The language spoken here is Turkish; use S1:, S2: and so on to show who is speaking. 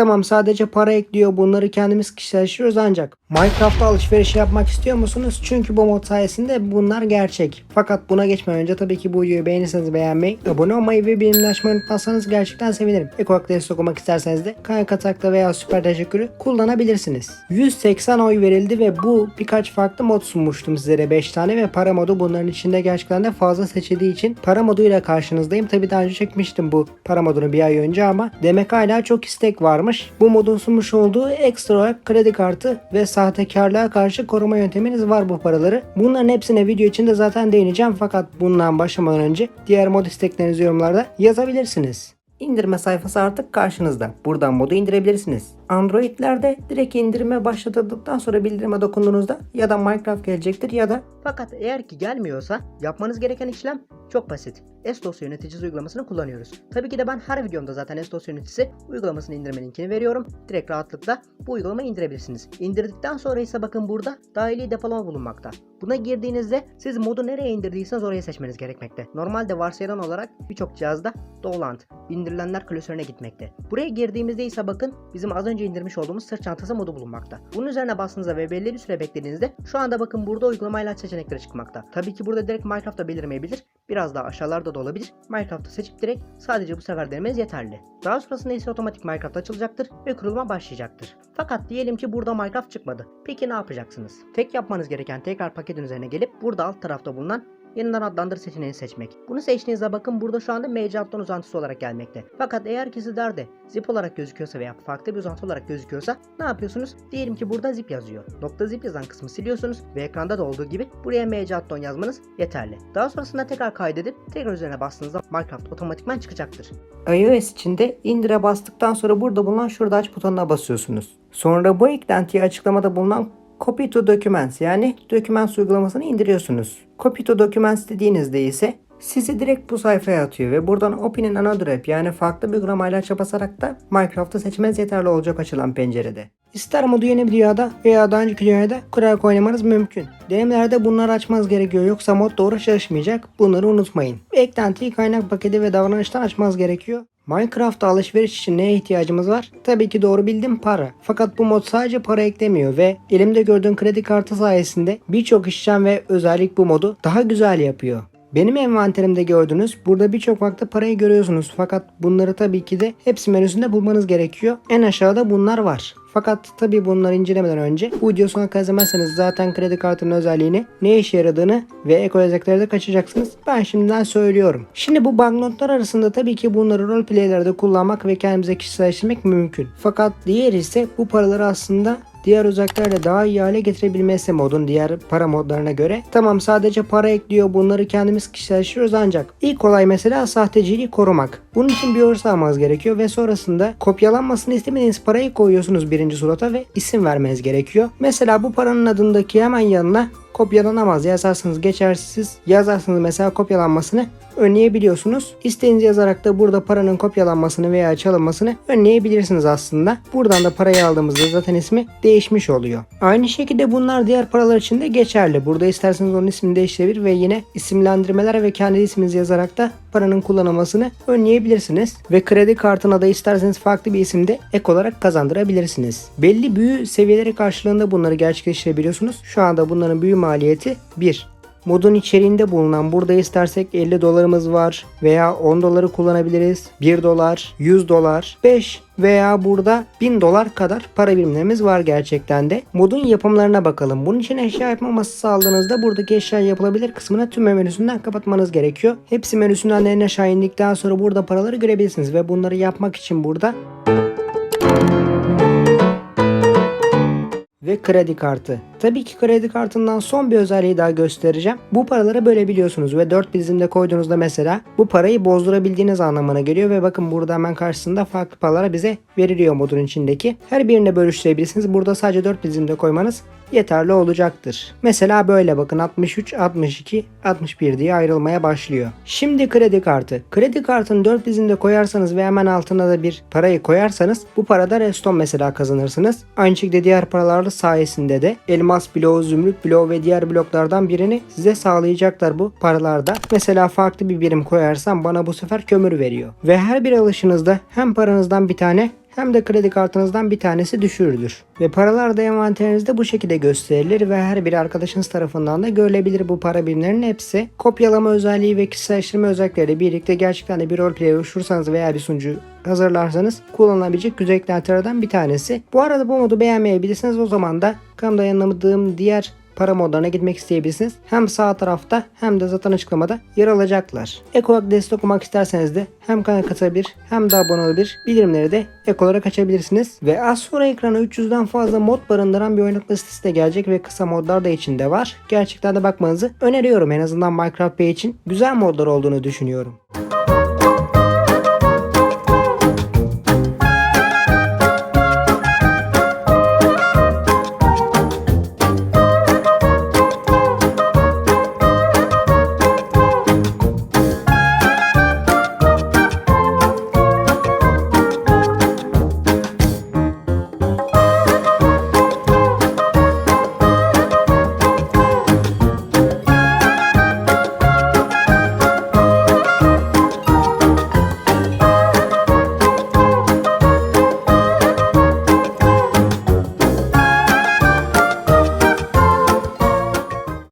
S1: Tamam sadece para ekliyor bunları kendimiz kişiselleştiriyoruz ancak Minecraft'ta alışveriş yapmak istiyor musunuz? Çünkü bu mod sayesinde bunlar gerçek. Fakat buna geçmeden önce tabii ki bu videoyu beğenirseniz beğenmeyi, abone olmayı ve bildirimleri açmayı unutmazsanız gerçekten sevinirim. Ek olarak destek olmak isterseniz de kaynak katakta veya süper teşekkürü kullanabilirsiniz. 180 oy verildi ve bu birkaç farklı mod sunmuştum sizlere 5 tane ve para modu bunların içinde gerçekten de fazla seçildiği için para moduyla karşınızdayım. Tabi daha önce çekmiştim bu para modunu bir ay önce ama demek hala çok istek varmış. Bu modun sunmuş olduğu ekstra olarak kredi kartı ve sahtekarlığa karşı koruma yönteminiz var bu paraları. Bunların hepsine video içinde zaten değineceğim fakat bundan başlamadan önce diğer mod isteklerinizi yorumlarda yazabilirsiniz. İndirme sayfası artık karşınızda. Buradan modu indirebilirsiniz. Android'lerde direkt indirime başlatıldıktan sonra bildirime dokunduğunuzda ya da Minecraft gelecektir ya da fakat eğer ki gelmiyorsa yapmanız gereken işlem çok basit. S-Dosya yöneticisi uygulamasını kullanıyoruz. Tabii ki de ben her videomda zaten S-Dosya yöneticisi uygulamasını indirme linkini veriyorum. Direkt rahatlıkla bu uygulamayı indirebilirsiniz. İndirdikten sonra ise bakın burada dahili depolama bulunmakta. Buna girdiğinizde siz modu nereye indirdiyseniz orayı seçmeniz gerekmekte. Normalde varsayılan olarak birçok cihazda Dolant, indirilenler klasörüne gitmekte. Buraya girdiğimizde ise bakın bizim az önce indirmiş olduğumuz sırt çantası modu bulunmakta. Bunun üzerine bastığınızda ve belli bir süre beklediğinizde şu anda bakın burada uygulamayla seçenekleri çıkmakta. Tabii ki burada direkt Minecraft'ta belirmeyebilir. Biraz daha aşağılarda da olabilir. Minecraft'ı seçip direkt sadece bu sefer denemeniz yeterli. Daha sonrasında ise otomatik Minecraft açılacaktır ve kuruluma başlayacaktır. Fakat diyelim ki burada Minecraft çıkmadı. Peki ne yapacaksınız? Tek yapmanız gereken tekrar paketin üzerine gelip burada alt tarafta bulunan yeniden adlandır seçeneğini seçmek. Bunu seçtiğinizde bakın burada şu anda MC uzantısı olarak gelmekte. Fakat eğer ki sizlerde zip olarak gözüküyorsa veya farklı bir uzantı olarak gözüküyorsa ne yapıyorsunuz? Diyelim ki burada zip yazıyor. Nokta zip yazan kısmı siliyorsunuz ve ekranda da olduğu gibi buraya MC yazmanız yeterli. Daha sonrasında tekrar kaydedip tekrar üzerine bastığınızda Minecraft otomatikman çıkacaktır. iOS içinde indire bastıktan sonra burada bulunan şurada aç butonuna basıyorsunuz. Sonra bu eklentiyi açıklamada bulunan Copy to Documents yani Documents uygulamasını indiriyorsunuz. Copy to Documents dediğinizde ise sizi direkt bu sayfaya atıyor ve buradan Open Another App yani farklı bir uygulamayla aça basarak da Minecraft'ı seçmeniz yeterli olacak açılan pencerede. İster modu yeni bir dünyada veya daha önceki dünyada kurarak oynamanız mümkün. Denemelerde bunları açmanız gerekiyor yoksa mod doğru çalışmayacak bunları unutmayın. Eklentiyi kaynak paketi ve davranıştan açmanız gerekiyor. Minecraft'ta alışveriş için neye ihtiyacımız var? Tabii ki doğru bildim para. Fakat bu mod sadece para eklemiyor ve elimde gördüğün kredi kartı sayesinde birçok işlem ve özellik bu modu daha güzel yapıyor. Benim envanterimde gördüğünüz burada birçok farklı parayı görüyorsunuz fakat bunları tabii ki de hepsi menüsünde bulmanız gerekiyor. En aşağıda bunlar var. Fakat tabi bunları incelemeden önce bu video sonuna kadar izlemezseniz zaten kredi kartının özelliğini, ne işe yaradığını ve ek özellikleri de kaçacaksınız. Ben şimdiden söylüyorum. Şimdi bu banknotlar arasında tabii ki bunları roleplaylerde kullanmak ve kendimize kişiselleştirmek mümkün. Fakat diğer ise bu paraları aslında diğer özelliklerle daha iyi hale getirebilmesi modun diğer para modlarına göre. Tamam sadece para ekliyor bunları kendimiz kişiselleştiriyoruz ancak ilk olay mesela sahteciliği korumak. Bunun için bir hırs almanız gerekiyor ve sonrasında kopyalanmasını istemediğiniz parayı koyuyorsunuz birinci surata ve isim vermeniz gerekiyor. Mesela bu paranın adındaki hemen yanına kopyalanamaz yazarsanız geçersiz yazarsanız mesela kopyalanmasını önleyebiliyorsunuz. İsteğinizi yazarak da burada paranın kopyalanmasını veya çalınmasını önleyebilirsiniz aslında. Buradan da parayı aldığımızda zaten ismi değişmiş oluyor. Aynı şekilde bunlar diğer paralar için de geçerli. Burada isterseniz onun ismini değiştirebilir ve yine isimlendirmeler ve kendi isminizi yazarak da paranın kullanılmasını önleyebilirsiniz. Ve kredi kartına da isterseniz farklı bir isimde ek olarak kazandırabilirsiniz. Belli büyü seviyeleri karşılığında bunları gerçekleştirebiliyorsunuz. Şu anda bunların büyü maliyeti 1. Modun içeriğinde bulunan burada istersek 50 dolarımız var veya 10 doları kullanabiliriz. 1 dolar, 100 dolar, 5 veya burada 1000 dolar kadar para birimlerimiz var gerçekten de. Modun yapımlarına bakalım. Bunun için eşya yapma masası aldığınızda buradaki eşya yapılabilir kısmına tüm menüsünden kapatmanız gerekiyor. Hepsi menüsünden en aşağı indikten sonra burada paraları görebilirsiniz ve bunları yapmak için burada ve kredi kartı. Tabii ki kredi kartından son bir özelliği daha göstereceğim. Bu paraları bölebiliyorsunuz ve 4 dizimde koyduğunuzda mesela bu parayı bozdurabildiğiniz anlamına geliyor ve bakın burada hemen karşısında farklı paralar bize veriliyor modun içindeki. Her birine bölüştürebilirsiniz. Burada sadece 4 dizimde koymanız yeterli olacaktır. Mesela böyle bakın 63, 62, 61 diye ayrılmaya başlıyor. Şimdi kredi kartı. Kredi kartını 4 dizinde koyarsanız ve hemen altına da bir parayı koyarsanız bu parada reston mesela kazanırsınız. Aynı şekilde diğer paralarla sayesinde de elmas bloğu, zümrüt bloğu ve diğer bloklardan birini size sağlayacaklar bu paralarda. Mesela farklı bir birim koyarsam bana bu sefer kömür veriyor. Ve her bir alışınızda hem paranızdan bir tane hem de kredi kartınızdan bir tanesi düşürülür. Ve paralar da envanterinizde bu şekilde gösterilir ve her bir arkadaşınız tarafından da görülebilir bu para birimlerinin hepsi. Kopyalama özelliği ve kişiselleştirme özellikleriyle birlikte gerçekten de bir roleplay oluşturursanız veya bir sunucu hazırlarsanız kullanılabilecek güzel eklentelerden bir tanesi. Bu arada bu modu beğenmeyebilirsiniz o zaman da kanalda yayınlamadığım diğer para modlarına gitmek isteyebilirsiniz. Hem sağ tarafta hem de zaten açıklamada yer alacaklar. Ek olarak destek olmak isterseniz de hem kanala katılabilir hem de abone olabilir. Bildirimleri de ek olarak açabilirsiniz. Ve az sonra ekrana 300'den fazla mod barındıran bir oynatma listesi de gelecek ve kısa modlar da içinde var. Gerçekten de bakmanızı öneriyorum en azından Minecraft Bey için. Güzel modlar olduğunu düşünüyorum.